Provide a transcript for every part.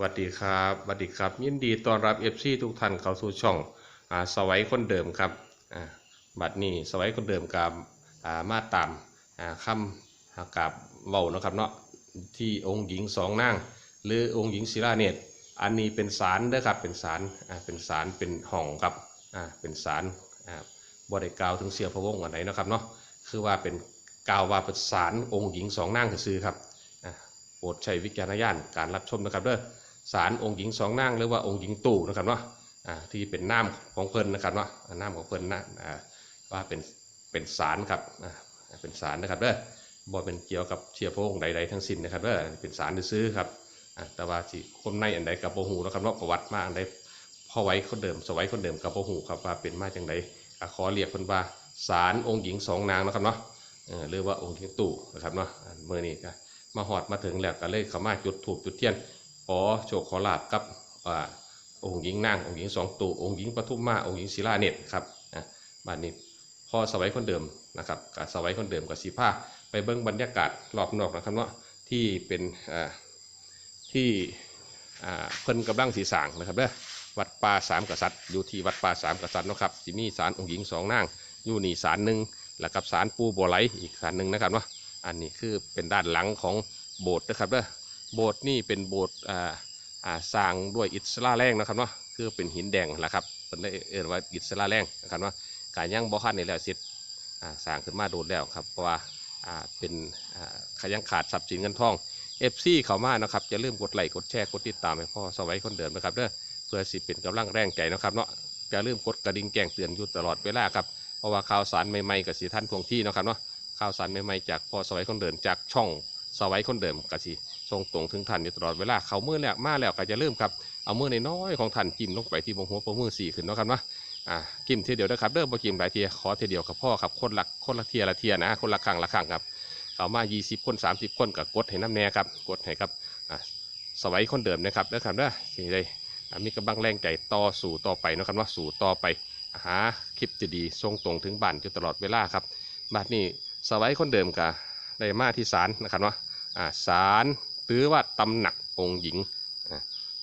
สวัสดีครับสวัสดีครับ ยินดีต้อนรับเอฟซีทุกท่านเข้าสู่ช่องอ่าสวัยคนเดิมครับอ่าบัดนี้สวัยคนเดิมกับอ่ามาตามอ่าคำอ่ากราบเว้านะครับเนาะที่องค์หญิงสองนางหรือองค์หญิงศิลาเนตรอันนี้เป็นศาลเด้อครับเป็นศาลอ่าเป็นศาลเป็นห้องครับอ่าเป็นศาลอ่าบริกล่าวถึงเสียพระวงศ์อันไหนนะครับเนาะคือว่าเป็นกล่าวว่าเป็นศาลองค์หญิงสองนางถือซื่อครับโปรดใช้วิจารณญาณการรับชมนะครับเด้อ ศาลองค์หญิงสองนางหรือว่าองค์หญิงตู่นะครับเนาะอ่าที่เป็นน้ำของเพิ่นนะครับเนาะอ่าน้ำของเพิ่นนะอ่าว่าเป็นเป็นศาลครับอ่าเป็นศาลนะครับเด้อบ่เป็นเกี่ยวกับเชียร์พงใดๆทั้งสิ้นนะครับเด้อเป็นศาลซื้อครับอ่าแต่ว่าสิคนในอันใดกับบ่ฮู้นะครับเนาะประวัติมาอันใดพ่อไว้คนเดิมสวัยคนเดิมกับบ่ฮู้ครับว่าเป็นมาจังไดขอเรียกเพิ่นว่าศาลองค์หญิงสองนางนะครับเนาะเออหรือว่าองค์หญิงตู่นะครับเนาะอ่ามื้อนี้ก็มาฮอดมาถึงแล้วก็เลยเขามาจุดธูปจุดเทียน ขอโชคขอลาบกับอองค์หญิงนางองค์หญิงสองตูองค์หญิงปทุมมาองค์หญิงศิลาเนตครับอะบ้านนี้พอสวัยคนเดิมนะครับกับสวัยคนเดิมกับสีผ้าไปเบิ้งบรรยากาศรอบนอกนะครับว่าที่เป็นที่เพิ่นกำลังสีสางนะครับเด้อวัดป่าสามกษัตริย์อยู่ที่วัดป่าสามกษัตริย์นะครับสิมีศาลองค์หญิงสองนางอยู่นี่ศาลหนึ่งแล้วกับศาลปูบัวไหลอีกศาลหนึ่งนะครับเนาะอันนี้คือเป็นด้านหลังของโบสถ์นะครับเด้อ โบสถ์นี่เป็นโบสถ์อ่าอ่าสร้างด้วยอิฐสลาแรงนะครับเนาะคือเป็นหินแดงแหละครับเป็นได้เอ่ยว่าอิฐสลาแรงนะครับว่าการยังบ่คันนี่แล้วเสร็จอ่าสร้างขึ้นมาโดดแล้วครับเพราะว่าอ่าเป็นอ่าขยังขาดทรัพย์สินเงินทองเอฟซีเขามานะครับอย่าลืมกดไลค์กดแชร์กดติดตามให้พ่อสวัยคนเดิมนะครับเด้อเพื่อสิเป็นกำลังแรงใจนะครับเนาะอย่าลืมกดกระดิ่งแจ้งเตือนอยู่ตลอดเวลาครับเพราะว่าข่าวสารใหม่ๆกับสีท่านทวงที่นะครับเนาะข่าวสารใหม่ๆจากพ่อสวัยคนเดิมจากช่อง สวัยคนเดิมกสิส่งตรงถึงท่านอยู่ตลอดเวลาเขาเมื่อแล้วมาแล้วก็จะเริ่มครับเอามือในน้อยของท่านจิ้มลงไปที่วงหัวปรมือสี่ขึ้นเนาะครับเนาะอ่าจิ้มทีเดียวนะครับเด้อบ่จิ้มหลายเทียขอเทีเดียวกับพ่อครับคนละคนละเทียละเทียนะคนละครั้งละครั้งครับเขามา 20 คน 30 คนกับกดให้น้ำแน่ครับกดให้ครับอ่าสวัยคนเดิมนะครับเด้อครับเด้อสิได้อ่ามีกำลังแรงใจต่อสู่ต่อไปเนาะครับว่าสู่ต่อไปหาคลิปจะดีส่งตรงถึงบ้านอยู่ตลอดเวลาครับบัดนี้สวัยคนเดิมกับได้มาที่ศาลนะครับเนาะอ่า ศาลหรือว่าตำหนักองค์หญิง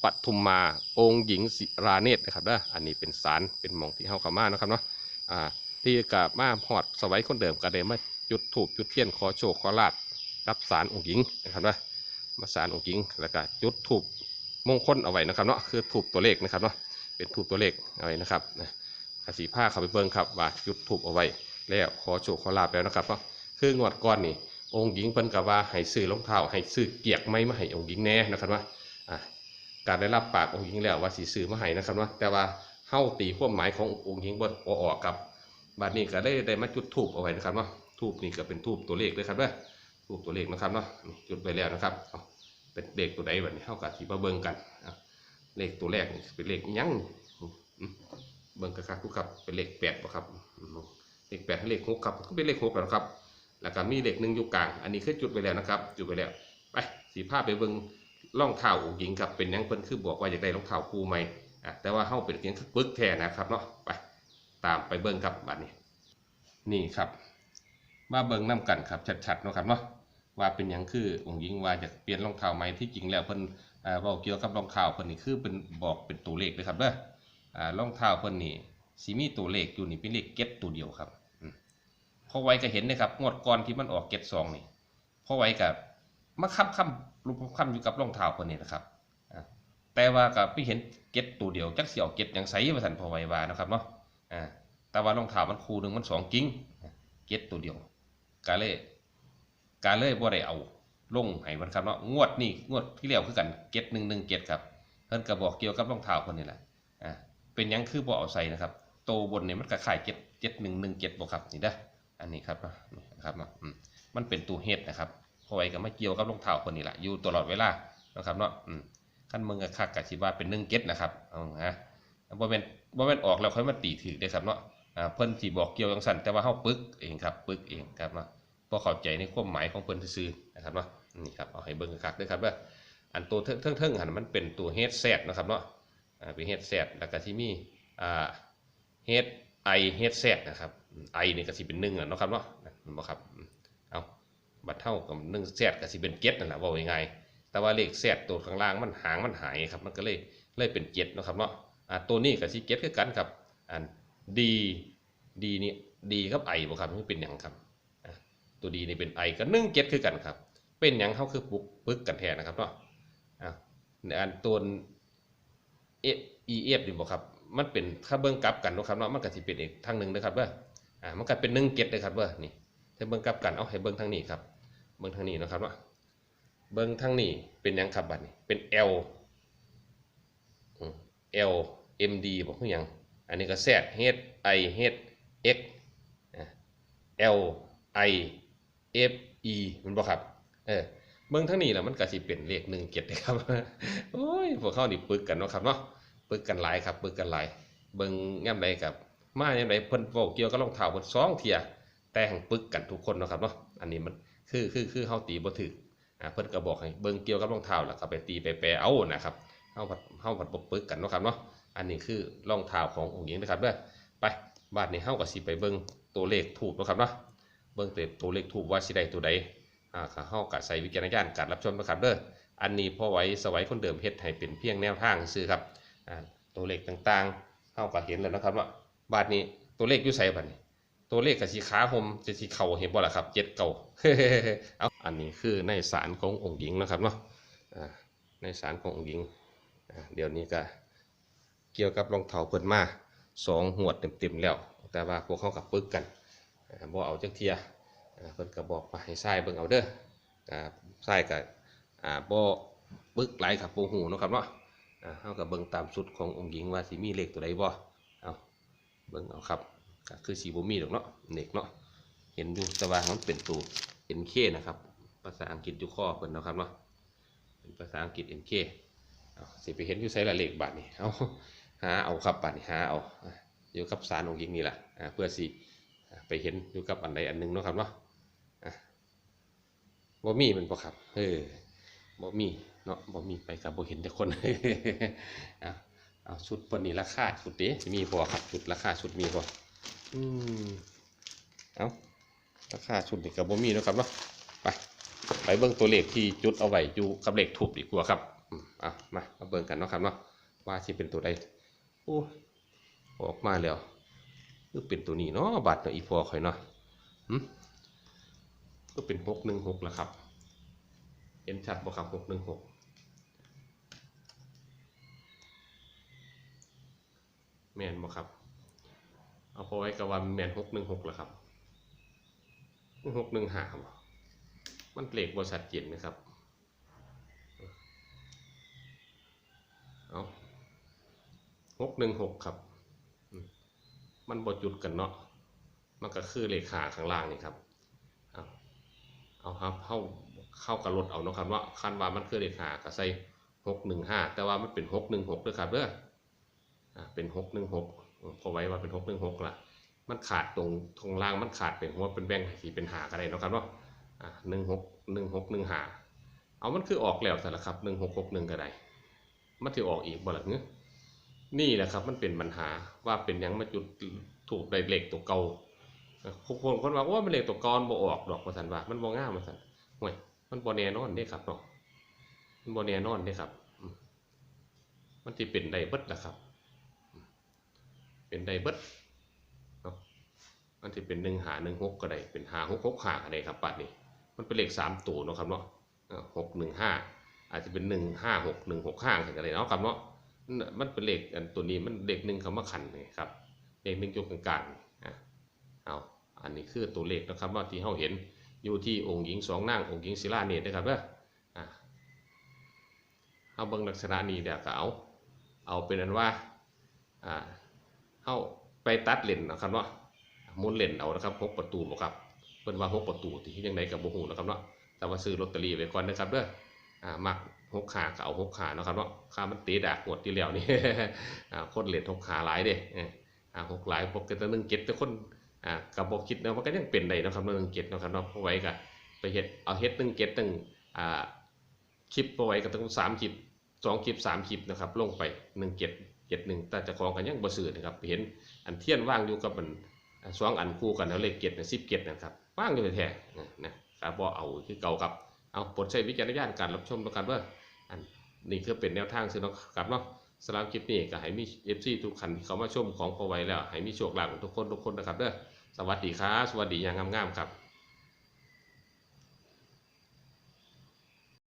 ปทุมมาองค์หญิงศิราเนตนะครับเด้ออันนี้เป็นศาลเป็นมองที่เฮาเข้ามานะครับเนาะที่กับมาหอดสวัยคนเดิมก็ได้มาจุดถูกจุดเทียนขอโชคขอลาบรับศาลองค์หญิงนะครับเนาะมาศาลองค์หญิงแล้วก็จุดถูกมงคลเอาไว้นะครับเนาะคือถูกตัวเลขนะครับเนาะเป็นถูกตัวเลขเอาไว้นะครับนะกสีผ้าเข้าไปเบิ่งครับว่าจุดถูกเอาไว้แล้วขอโชคขอลาบแล้วนะครับเนาะคืองวดก้อนนี่ องค์หญิงเพิ่นกับว่าให้ซื้อรองเท้าให้ซื้อเกียกไม้มาให้องค์หญิงแน่นะครับว่าการได้รับปากองค์หญิงแล้วว่าสิซื้อมาให้นะครับว่าแต่ว่าเฮาตีความหมายขององค์หญิงบ่บ่ออกครับบัดนี้ก็ได้ได้มาจุดธูปเอาไว้นะครับเนาะธูปนี่ก็เป็นธูปตัวเลขเลยครับเด้อธูปตัวเลขนะครับเนาะจุดไปแล้วนะครับเป็นเลขตัวใดบัดนี้เฮาก็สิมาเบิ่งกันเลขตัวแรกเป็นเลขยังเบิ่งคักทุกครับเป็นเลขแปดบ่ครับเลขแปดเลขหกครับก็เป็นเลขหกแล้วครับ แล้วก็มีเหล็กหนึ่งอยู่กลาง อันนี้คือจุดไปแล้วนะครับ จุดไปแล้ว ไปสีผ้าไปเบิ่งร่องเท้าองหญิงครับ เป็นยังเพิ่นคือบอกว่าอยากได้รองเท้าคู่ใหม่อะแต่ว่าเฮาเป็นเพียงปึกแท้นะครับเนาะ ไปตามไปเบิ่งครับบัดนี้ นี่ครับ มาเบิ่งน้กันครับชัดๆเนาะครับเนาะ ว่าเป็นยังคือองค์หญิงว่าอยากเปลี่ยนรองเท้าใหม่ที่จริงแล้วเพิ่นอ่าเว้าเกี่ยวกับรองเท้าเพิ่นนี่คือเป็นบอกเป็นตัวเลขเลยครับเด้อ อ่ารองเท้าเพิ่นนี่สิมีตัวเลขอยู่นี่เป็นเลขเก็ตตัวเดียวครับ อืมพอไว้ก็เห็นนะครับงวดก่อนที่มันออกเก็ตซองนี่พอไว้กับมาค้ำค้ำรูปค้ำอยู่กับรองเท้าคนนี้นะครับแต่ว่ากับไปเห็นเก็ตตัวเดียวจักเสียวเก็ตยังใสมาสันพอไว้วานะครับเนาะแต่ว่ารองเท้ามันคู่หนึ่งมันสองกิ้งเก็ตตัวเดียวกาเลยกาเลยบ่ได้เอาลงให้มันครับเนาะงวดนี่งวดที่แล้วคือกันเก็ตหนึ่งหนึ่งเก็ตครับเพิ่นก็บอกเกี่ยวกับรองเท้าคนนี้แหละเป็นยังคือบ่เอาใส่นะครับโตบนเนี่ยมันก็ขายเก็ตเจ็ดหนึ่งหนึ่งเจ็ดบ่ครับนี่เด้อ อันนี้ครับนะครับมันเป็นตัวเฮ็ดนะครับพอไว้ก็มาเกี่ยวกับรองเท้าคนนี้แหละอยู่ตลอดเวลานะครับเนาะขั้นมึงกับคักกับสิว่าเป็นหนึ่งเก็ตนะครับเอาฮะบ่แม่นบ่แม่นออกแล้วค่อยมาตีถือได้ครับเนาะเพิ่นสิบอกเกี่ยวจังซั่นแต่ว่าเฮาปึกเองครับปึกเองครับเนาะบ่เข้าใจในความหมายของเพิ่นซื่อนะครับเนาะนี่ครับเอาให้เบิ่งคักด้อครับว่าอันตัวเทิงๆหันมันเป็นตัวเฮดแซดนะครับเนาะเป็นเฮดแซดแล้วก็ที่มีอ่าเฮดไอเฮดแซดนะครับ ไอนี่ก็สิเป็นหนึ่งอะเนาะครับเนาะบ่ครับเอาบัดเท่ากับหนึ่งแซดก็สิเป็นเก็ตนั่นแหละว่าง่ายๆแต่ว่าเลขแทรกตัวข้างล่างมันหางมันหายครับมันก็เลยเลยเป็นเจ็ดเนาะครับเนาะอ่าตัวนี้กับซีเจ็ดคือกันครับอันดีดีนี่ดีกับไอบ่ครับมันเป็นหยังครับตัวดีนี่เป็นไอกับนึ่งเจ็ดคือกันครับ เป็นหยังเขาคือปุกปึกกันแทนนะครับเนาะอะในอันตัวเอเอฟนี่บ่ครับมันเป็นถ้าเบิ่งกลับกันนะครับเนาะมันก็สิเป็นอีกทางหนึ่งนะครับเด้อ อ่ามันก็เป็นหนึ่งเจ็ดเลยครับเด้อนี่ถ้าเบิ่งกลับกันเอาให้เบิ่งทางนี้ครับ เบิ่งทางนี้นะครับเนาะเบิ่งทางนี้เป็นยังครับบัดนี้เป็น L อืม L M D บอกคือหยังอันนี้ก็ Z H I H X อะ L I F E มันบ่ครับ เออ เบิ่งทางนี้แหล้วมันก็สิเป็นเลข1 7นะครับ โอ้ย พวกเขานี่ปึกกันเนาะครับเนาะ ปึกกันหลายครับ ปึกกันหลาย เบิ่งยามใดกับ มายามใดเพิ่นเว้าเกี่ยวกับรองเท้าเพิ่นสองเทียแต่งปึกกันทุกคนนะครับเนาะอันนี้มันคือคือคือเฮาตีบ่ถึกอ่าเพิ่นก็บอกให้เบิ่งเกี่ยวกับรองเท้าแล้วก็ไปตีไปแปลเอานะครับเฮาผัดเฮาผัดบ่ปึกกันเนาะครับเนาะอันนี้คือรองเท้าขององค์หญิงนะครับเด้อไปบาดนี้เฮาก็สิไปเบิ่งตัวเลขถูกนะครับเนาะเบิ่งตัวเลขถูกว่าสิได้ตัวใดอ่าเฮาก็ใส่วิจารณญาณการรับชมนะครับเด้ออันนี้พอไว้สวัยคนเดิมเฮ็ดให้เป็นเพียงแนวทางซื่อครับอ่าตัวเลขต่างๆเฮาก็เห็นแล้วนะครับว่า บาดนี้ตัวเลขอยู่ไสบัดนี้ ตัวเลขกับสีขาผมจะสีเข่าเห็นบ่ล่ะครับเจ็ดเก่าเอาอันนี้คือในสารขององค์หญิงนะครับเนาะในสารขององค์หญิงเดี๋ยวนี้ก็เกี่ยวกับรองเท้าเพิ่นมาสองหวดเต็มๆแล้ว แต่ว่าพวกเขากับปึกกันบ่เอาจักเทียเพิ่นก็บอกมาให้ทรายเบิ่งเอาเด้ออ่ก็อ่าบ่ปึกหลายครับบ่ฮู้เนะครับเนาะเฮาก็เบิ่งตามสุดขององค์หญิงว่าสิมีเลขตัวใดบ่ บิ่งเอาครับก็คือสีบมีดอกเนาะเน็กเนาะเห็นอยู่แต่ว่ามันเป็นตัว NK นะครับภาษาอังกฤษอยู่ข้อเพิ่นเนาะครับเนาะเป็นภาษาอังกฤษ NK เอาสิไปเห็นอยู่ไสละเลขบาทนี่เอาหาเอาครับบาทนี่หาเอาอยู่กับสารองค์หญิงนี่แหละอ่าเพื่อสิไปเห็นอยู่กับอันใดอันหนึ่งเนาะครับเนาะอะบ่มีแมันบ่ครับเออบ่มีเนาะบ่มีไปกับบ่เห็นแต่คนเอา เอาชุดเพิ่นนี่ราคาชุดเด้สิมีบ่ครับชุดราคาชุดมีบ่อืมเอาราคาชุดนี่กับบ่มีเนาะครับเนาะไปไปเบิ่งตัวเลขที่จุดเอาไว้อยู่กับเลขทูบดีกว่าครับอืมเอามามาเบิ่งกันเนาะครับเนาะว่าสิเป็นตัวใดโอ้ออกมาแล้วคือเป็นตัวนี้เนาะบัตรเนาะอีพอข่อยเนาะหืมก็เป็นหกหนึ่งหกแล้วครับเห็นชัดบ่ครับหกหนึ่งหก แม่นบ่ครับเอาพอไว้กับวันแมนหกหนึ่งหกแล้วครับหกหนึ่งหาบมันเลขบริษัทเจนนะครับเอาหกหนึ่งหกครับ มันบดจุดกันเนาะมันก็คือเลขหาข้างล่างนี่ครับเอาเอาครับเข้าเข้ากับรถเอาเนาะครับว่าคันว่ามันคือเลขหาก็ใส่หกหนึ่งห้าแต่ว่ามันเป็นหกหนึ่งหกด้วยครับเด้ออ่า เป็นหกหนึ่งหกพอไว้ว่าเป็นหกหนึ่งหกละมันขาดตรงตรงล่างมันขาดเป็นหัวเป็นแบงค์สีเป็นหาก็ได้นะครับเนาะอ่าหนึ่งหกหนึ่งหกหนึ่งหาเอามันคือออกแล้วแต่ละครับหนึ่งหกหกหนึ่งก็ได้มันถือออกอีกบ่ล่ะเงี้ยนี่แหละครับมันเป็นปัญหาว่าเป็นยังมาจุดถูกได้เหล็กตัวเก่าคนคนคนว่าว่ามันเหล็กตัวก่ามันบ่ออกดอกมาสันว่ามันบ่ง่ามมาสันห่วยมันบ่แน่นอนเด้ครับเนาะมันบ่แน่นอนเด้ครับ มันสิเป็นได้เบิดล่ะครับ เป็นได้เบิดเนาะมันสิเป็นหนึ่งหาหนึ่งหกก็ได้ เป็นหาหกหกหาก็ได้ครับปัดนี้มันเป็นเลขสามตัวเนาะครับเนาะหกหนึ่งห้าอาจจะเป็นหนึ่งห้าหกหนึ่งหกห้าอะไรเนาะครับเนาะมันเป็นเลขอันตัวนี้มันเลขหนึ่งคำว่าขันนี่ครับเลขหนึ่งยกกลางๆอะเอาอันนี้คือตัวเลขนะครับว่าที่เราเห็นอยู่ที่องค์หญิงสองนางองค์หญิงศิลาเนตรนะครับเด้ออะเอาเบิ่งลักษณะนี้เดี๋ยวก็เอา เอาเป็นอันว่า อ่า เข้าไปตัดเลนนะครับเนาะมุนเลนเอานะครับหกประตูบ่ครับเพิ่นว่าหกประตูที่ยังไงกับบ่ฮู้นะครับเนาะแต่ว่าซื้อลอตเตอรี่ไว้ก่อนนะครับเด้ออ่ามักหกขาก็เอาหกขานะครับเนาะขามันตีดากหมดที่แล้วนี่อ่าคนเหรียญหกขาหลายเด้อ่าหกหลายปกติหนึ่งเก็ดแต่คนอ่ากับบอกคิดนะมันก็ยังเป็นได้นะครับหนึ่งเก็ดนะครับเนาะเอาไว้ก็ไปเฮ็ดเอาเฮ็ดหนึ่งเก็ดตั้งอ่าคลิปเอาไว้ก็ต้งสามคลิปสองคลิปสามคลิปนะครับลงไปหนึ่งเก็ด เก็ดหนึ่งแต่จะของกันยังบ่ซื้อนะครับเห็นอันเทียนว่างอยู่กับมันอ่าสองอันคู่กันแล้วเลขเก็ดนะสิบเก็ดนะครับว่างอยู่แท้ๆนะนะครับบ่เอาคือเก่าครับเอาปดใช้วิจารณญาณการรับชมแล้วกันเด้ออันนี่คือเป็นแนวทางสิเนาะครับเนาะสำหรับคลิปนี้ก็ให้มี FC ทุกคันเขามาชมของพอไว้แล้วให้มีโชคลาภทุกคนทุกคนนะครับเด้อสวัสดีครับสวัสดีอย่างงามๆครับ